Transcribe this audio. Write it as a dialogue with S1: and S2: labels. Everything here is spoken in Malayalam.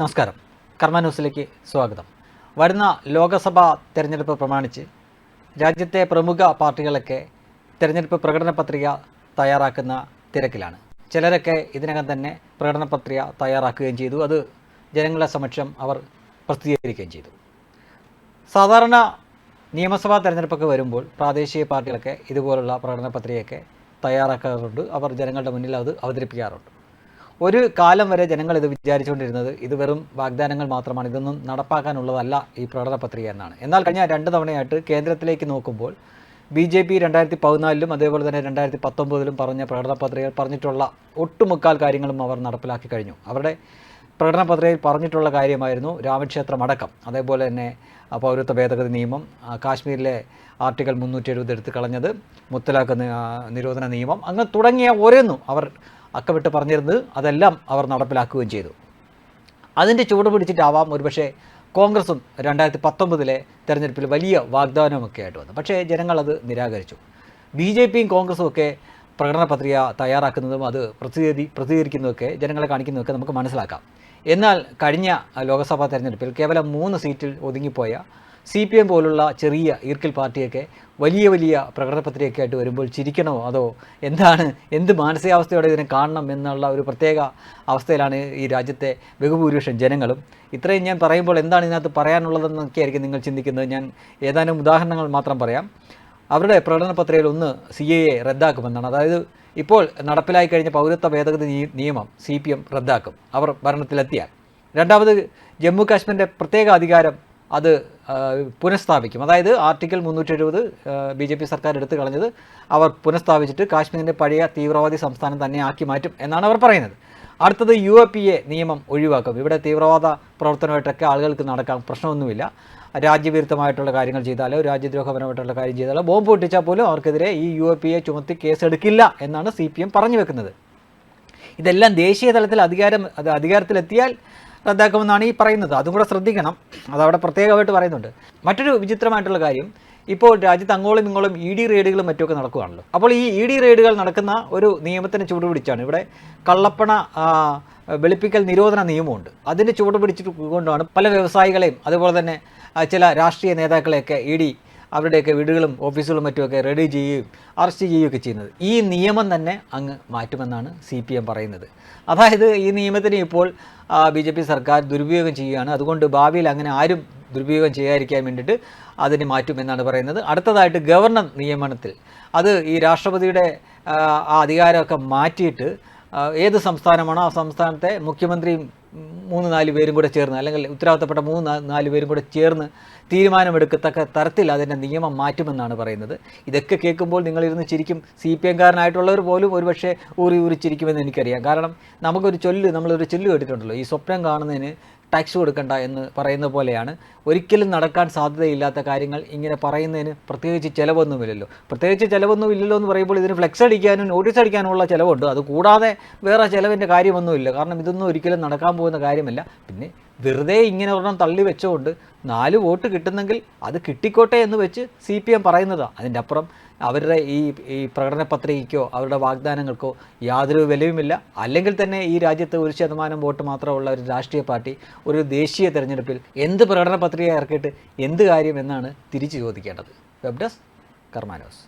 S1: നമസ്കാരം. കർമ്മ ന്യൂസിലേക്ക് സ്വാഗതം. വരുന്ന ലോകസഭാ തെരഞ്ഞെടുപ്പ് പ്രമാണിച്ച് രാജ്യത്തെ പ്രമുഖ പാർട്ടികളൊക്കെ തെരഞ്ഞെടുപ്പ് പ്രകടന പത്രിക തയ്യാറാക്കുന്ന തിരക്കിലാണ്. ചിലരൊക്കെ ഇതിനകം തന്നെ പ്രകടന പത്രിക തയ്യാറാക്കുകയും ചെയ്തു. അത് ജനങ്ങളുടെ സമക്ഷം അവർ പ്രസിദ്ധീകരിക്കുകയും ചെയ്തു. സാധാരണ നിയമസഭാ തെരഞ്ഞെടുപ്പൊക്കെ വരുമ്പോൾ പ്രാദേശിക പാർട്ടികളൊക്കെ ഇതുപോലുള്ള പ്രകടന പത്രികയൊക്കെ തയ്യാറാക്കാറുണ്ട്. അവർ ജനങ്ങളുടെ മുന്നിൽ അത് അവതരിപ്പിക്കാറുണ്ട്. ഒരു കാലം വരെ ജനങ്ങൾ ഇത് വിചാരിച്ചുകൊണ്ടിരുന്നത് ഇത് വെറും വാഗ്ദാനങ്ങൾ മാത്രമാണ്. ഇതൊന്നും നടപ്പാക്കാനുള്ളതല്ല ഈ പ്രകടന പത്രിക എന്നാണ്. എന്നാൽ കഴിഞ്ഞ രണ്ട് തവണയായിട്ട് കേന്ദ്രത്തിലേക്ക് നോക്കുമ്പോൾ ബി ജെ പി രണ്ടായിരത്തി പതിനാലിലും അതേപോലെ തന്നെ രണ്ടായിരത്തി പത്തൊമ്പതിലും പറഞ്ഞ പ്രകടന പത്രികയിൽ പറഞ്ഞിട്ടുള്ള ഒട്ടുമുക്കാൽ കാര്യങ്ങളും അവർ നടപ്പിലാക്കി കഴിഞ്ഞു. അവരുടെ പ്രകടന പത്രികയിൽ പറഞ്ഞിട്ടുള്ള കാര്യമായിരുന്നു രാമക്ഷേത്രം അടക്കം. അതേപോലെ തന്നെ പൗരത്വ ഭേദഗതി നിയമം കാശ്മീരിലെ ആർട്ടിക്കൽ മുന്നൂറ്റി എഴുപത് എടുത്ത് കളഞ്ഞത് മുത്തലാഖ് നിരോധന നിയമം അങ്ങനെ തുടങ്ങിയ ഓരോന്നും അവർ അക്കമിട്ട് പറഞ്ഞിരുന്നത് അതെല്ലാം അവർ നടപ്പിലാക്കുകയും ചെയ്തു. അതിന്റെ ചുവട് പിടിച്ചിട്ടാവാം ഒരുപക്ഷെ കോൺഗ്രസും രണ്ടായിരത്തി പത്തൊമ്പതിലെ തെരഞ്ഞെടുപ്പിൽ വലിയ വാഗ്ദാനമൊക്കെ ആയിട്ട് വന്നു പക്ഷേ ജനങ്ങളത് നിരാകരിച്ചു. ബി ജെ പിയും കോൺഗ്രസും ഒക്കെ പ്രകടന പത്രിക തയ്യാറാക്കുന്നതും അത് പ്രസിദ്ധീകരി പ്രസിദ്ധീകരിക്കുന്നതൊക്കെ ജനങ്ങളെ കാണിക്കുന്നതൊക്കെ നമുക്ക് മനസ്സിലാക്കാം. എന്നാൽ കഴിഞ്ഞ ലോക്സഭാ തെരഞ്ഞെടുപ്പിൽ കേവലം മൂന്ന് സീറ്റിൽ ഒതുങ്ങിപ്പോയ സി പി എം പോലുള്ള ചെറിയ ഈർക്കിൽ പാർട്ടിയൊക്കെ വലിയ വലിയ പ്രകടന പത്രികയൊക്കെ ആയിട്ട് വരുമ്പോൾ ചിരിക്കണോ അതോ എന്താണ് എന്ത് മാനസികാവസ്ഥയോടെ ഇതിനെ കാണണം എന്നുള്ള ഒരു പ്രത്യേക അവസ്ഥയിലാണ് ഈ രാജ്യത്തെ ബഹുഭൂരിപക്ഷം ജനങ്ങളും. ഇത്രയും ഞാൻ പറയുമ്പോൾ എന്താണ് ഇതിനകത്ത് പറയാനുള്ളതെന്നൊക്കെയായിരിക്കും നിങ്ങൾ ചിന്തിക്കുന്നത്. ഞാൻ ഏതാനും ഉദാഹരണങ്ങൾ മാത്രം പറയാം. അവരുടെ പ്രകടന പത്രികയിൽ ഒന്ന് സി എ എ റദ്ദാക്കുമെന്നാണ്. അതായത് ഇപ്പോൾ നടപ്പിലായി കഴിഞ്ഞ പൗരത്വ ഭേദഗതി നിയമം സി പി എം റദ്ദാക്കും. അവർ ഭരണത്തിലെത്തിയാൽ. രണ്ടാമത് ജമ്മു കാശ്മീരിന്റെ പ്രത്യേക അധികാരം അത് പുനഃസ്ഥാപിക്കും. അതായത് ആർട്ടിക്കൽ മുന്നൂറ്റി എഴുപത് ബി ജെ പി സർക്കാർ എടുത്തു കളഞ്ഞത് അവർ പുനഃസ്ഥാപിച്ചിട്ട് കാശ്മീരിന്റെ പഴയ തീവ്രവാദി സംസ്ഥാനം തന്നെ ആക്കി മാറ്റും എന്നാണ് അവർ പറയുന്നത്. അടുത്തത് യു എ പി എ നിയമം ഒഴിവാക്കും. ഇവിടെ തീവ്രവാദ പ്രവർത്തനമായിട്ടൊക്കെ ആളുകൾക്ക് നടക്കാൻ പ്രശ്നമൊന്നുമില്ല. രാജ്യവിരുദ്ധമായിട്ടുള്ള കാര്യങ്ങൾ ചെയ്താലോ രാജ്യദ്രോഹപരമായിട്ടുള്ള കാര്യം ചെയ്താലോ ബോംബ് പൊട്ടിച്ചാൽ പോലും അവർക്കെതിരെ ഈ യു എ പി എ ചുമത്തി കേസെടുക്കില്ല എന്നാണ് സി പി എം പറഞ്ഞു വെക്കുന്നത്. ഇതെല്ലാം ദേശീയ തലത്തിൽ അധികാരം അത് അധികാരത്തിലെത്തിയാൽ റദ്ദാക്കുമെന്നാണ് ഈ പറയുന്നത്. അതും കൂടെ ശ്രദ്ധിക്കണം. അതവിടെ പ്രത്യേകമായിട്ട് പറയുന്നുണ്ട്. മറ്റൊരു വിചിത്രമായിട്ടുള്ള കാര്യം ഇപ്പോൾ രാജ്യത്ത് അങ്ങോളം ഇങ്ങോളം ഇ ഡി റെയ്ഡുകളും മറ്റുമൊക്കെ നടക്കുകയാണല്ലോ. അപ്പോൾ ഈ ഇ ഡി റെയ്ഡുകൾ നടക്കുന്ന ഒരു നിയമത്തിന് ചുവടുപിടിച്ചാണ് ഇവിടെ കള്ളപ്പണ വെളുപ്പിക്കൽ നിരോധന നിയമമുണ്ട്. അതിന്റെ ചുവട് പിടിച്ചിട്ട് കൊണ്ടാണ് പല വ്യവസായികളെയും അതുപോലെ തന്നെ ചില രാഷ്ട്രീയ നേതാക്കളെയൊക്കെ ഇ ഡി അവരുടെയൊക്കെ വീടുകളും ഓഫീസുകളും മറ്റുമൊക്കെ റെഡി ചെയ്യുകയും അറസ്റ്റ് ചെയ്യുകയൊക്കെ ചെയ്യുന്നത്. ഈ നിയമം തന്നെ അങ്ങ് മാറ്റുമെന്നാണ് സി പി എം പറയുന്നത്. അതായത് ഈ നിയമത്തിന് ഇപ്പോൾ ബി ജെ പി സർക്കാർ ദുരുപയോഗം ചെയ്യുകയാണ്. അതുകൊണ്ട് ഭാവിയിൽ അങ്ങനെ ആരും ദുരുപയോഗം ചെയ്യാതിരിക്കാൻ വേണ്ടിയിട്ട് അതിന് മാറ്റുമെന്നാണ് പറയുന്നത്. അടുത്തതായിട്ട് ഗവർണർ നിയമനത്തിൽ. അത് ഈ രാഷ്ട്രപതിയുടെ ആ, അധികാരമൊക്കെ മാറ്റിയിട്ട് ഏത് സംസ്ഥാനമാണോ ആ സംസ്ഥാനത്തെ മുഖ്യമന്ത്രിയും മൂന്ന് നാല് പേരും കൂടെ ചേർന്ന് അല്ലെങ്കിൽ ഉത്തരവാദിത്തപ്പെട്ട മൂന്ന് നാല് പേരും കൂടെ ചേർന്ന് തീരുമാനമെടുക്കത്തക്ക തരത്തിൽ അതിന്റെ നിയമം മാറ്റുമെന്നാണ് പറയുന്നത്. ഇതൊക്കെ കേൾക്കുമ്പോൾ നിങ്ങളിരുന്ന് ചിരിക്കും. സി പി എംകാരനായിട്ടുള്ളവർ പോലും ഒരുപക്ഷെ ഊറി ഊറിച്ചിരിക്കുമെന്ന് എനിക്കറിയാം. കാരണം നമുക്കൊരു ചൊല്ല് നമ്മളൊരു ചൊല്ല് കേട്ടിട്ടുണ്ടല്ലോ. ഈ സ്വപ്നം കാണുന്നതിന് ടാക്സ് കൊടുക്കണ്ട എന്ന് പറയുന്ന പോലെയാണ്. ഒരിക്കലും നടക്കാൻ സാധ്യതയില്ലാത്ത കാര്യങ്ങൾ ഇങ്ങനെ പറയുന്നതിന് പ്രത്യേകിച്ച് ചിലവൊന്നുമില്ലല്ലോ. പ്രത്യേകിച്ച് ചിലവൊന്നും ഇല്ലല്ലോ എന്ന് പറയുമ്പോൾ ഇതിന് ഫ്ലെക്സ് അടിക്കാനും നോട്ടീസ് അടിക്കാനുമുള്ള ചിലവുണ്ട്. അത് കൂടാതെ വേറെ ചിലവിന്റെ കാര്യമൊന്നുമില്ല. കാരണം ഇതൊന്നും ഒരിക്കലും നടക്കാൻ പോകുന്ന കാര്യമല്ല. പിന്നെ വെറുതെ ഇങ്ങനെ ഒരെണ്ണം തള്ളി വെച്ചുകൊണ്ട് നാല് വോട്ട് കിട്ടുന്നെങ്കിൽ അത് കിട്ടിക്കോട്ടെ എന്ന് വെച്ച് സി പി എം പറയുന്നതാണ് അതിന്റെ അപ്പുറം അവരുടെ ഈ ഈ പ്രകടന പത്രികയ്ക്കോ അവരുടെ വാഗ്ദാനങ്ങൾക്കോ യാതൊരു വിലയുമില്ല. അല്ലെങ്കിൽ തന്നെ ഈ രാജ്യത്ത് ഒരു ശതമാനം വോട്ട് മാത്രമുള്ള ഒരു രാഷ്ട്രീയ പാർട്ടി ഒരു ദേശീയ തെരഞ്ഞെടുപ്പിൽ എന്ത് പ്രകടന പത്രിക ഇറക്കിയിട്ട് എന്ത് കാര്യം എന്നാണ് തിരിച്ചു ചോദിക്കേണ്ടത്. Web desk കർമാനോസ്